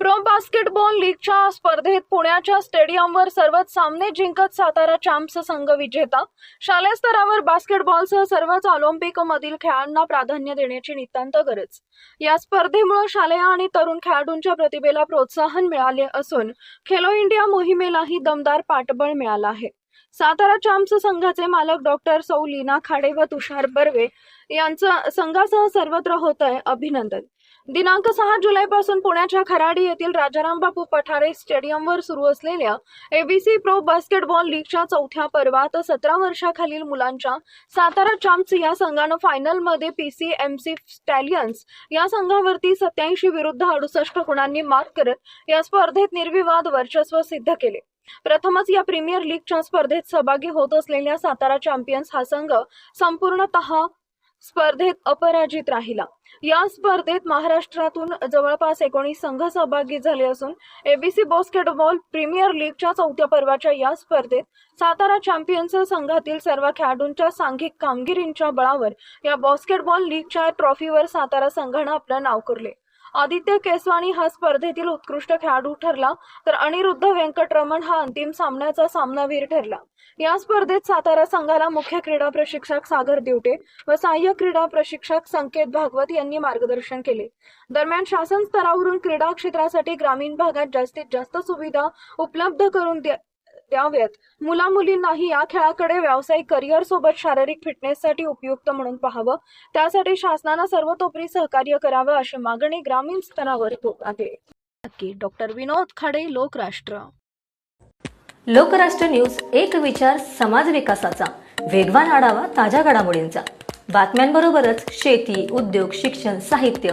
Pro basketball लीगच्या स्पर्धेत पुण्याच्या स्टेडियमवर सर्वच सामने जिंकत सातारा चॅम्प्स संघ विजेता. शालेय स्तरावर बास्केटबॉलसह सर्वच ऑलिम्पिक मधील खेळांना प्राधान्य देण्याची नितांत गरज. या स्पर्धेमुळे शालेय आणि तरुण खेळाडूंच्या प्रतिभेला प्रोत्साहन मिळाले असून खेलो इंडिया मोहिमेलाही दमदार पाठबळ मिळालं आहे. सातारा चॅम्प्स संघाचे मालक डॉक्टर सौ लीना खाडे व तुषार बर्वे यांचं संघासह सर्वत्र होत आहे अभिनंदन. दिनांक सहा जुलैपासून पुण्याच्या खराडी येथील राजाराम बापू पठारे स्टेडियमवर सुरू असलेल्या एबीसी प्रो बास्केटबॉल लीगच्या चौथ्या पर्वात सतरा वर्षाखालील मुलांच्या सातारा चॅम्प्स या संघानं फायनलमध्ये पीसीएमसी स्टॅलियन्स या संघावरती सत्याऐंशी विरुद्ध अडुसष्ट गुणांनी मात करत या स्पर्धेत निर्विवाद वर्चस्व सिद्ध केले. प्रथमच या प्रीमियर लीगच्या स्पर्धेत सहभागी होत असलेल्या सातारा चॅम्पियन्स हा संघ संपूर्णतः स्पर्धेत अपराजित राहिला. या स्पर्धेत महाराष्ट्रातून जवळपास एकोणीस संघ सहभागी झाले असून एबीसी बास्केटबॉल प्रीमियर लीगच्या चौथ्या पर्वाच्या या स्पर्धेत सातारा चॅम्पियन्स संघातील सर्व खेळाडूंच्या सांघिक कामगिरींच्या बळावर या बास्केटबॉल लीगच्या ट्रॉफीवर सातारा संघानं आपलं नाव कोरले. आदित्य केसवानी हा स्पर्धेतील उत्कृष्ट खेळाडू ठरला तर अनिरुद्ध व्यंकटरमण हा अंतिम सामन्याचा सामनावीर ठरला. या स्पर्धेत सातारा संघाला मुख्य क्रीडा प्रशिक्षक सागर दिवटे व सहाय्यक क्रीडा प्रशिक्षक संकेत भागवत यांनी मार्गदर्शन केले. दरम्यान शासन स्तरावरून क्रीडा क्षेत्रासाठी ग्रामीण भागात जास्तीत जास्त सुविधा उपलब्ध करून द्याव्यात मुला मुलींनाही या खेळाकडे व्यावसायिक करिअर सोबत शारीरिक फिटनेससाठी उपयुक्त म्हणून पाहावं. त्यासाठी शासनानं सर्वतोपरी सहकार्य करावं अशी मागणी ग्रामीण स्तरावर होत आहे. नक्की डॉक्टर विनोद खाडे लोकराष्ट्र. लोकराष्ट्र न्यूज एक विचार समाज विकासाचा. वेगवान आढावा ताज्या घडामोडींचा. बातम्यांबरोबरच शेती उद्योग शिक्षण साहित्य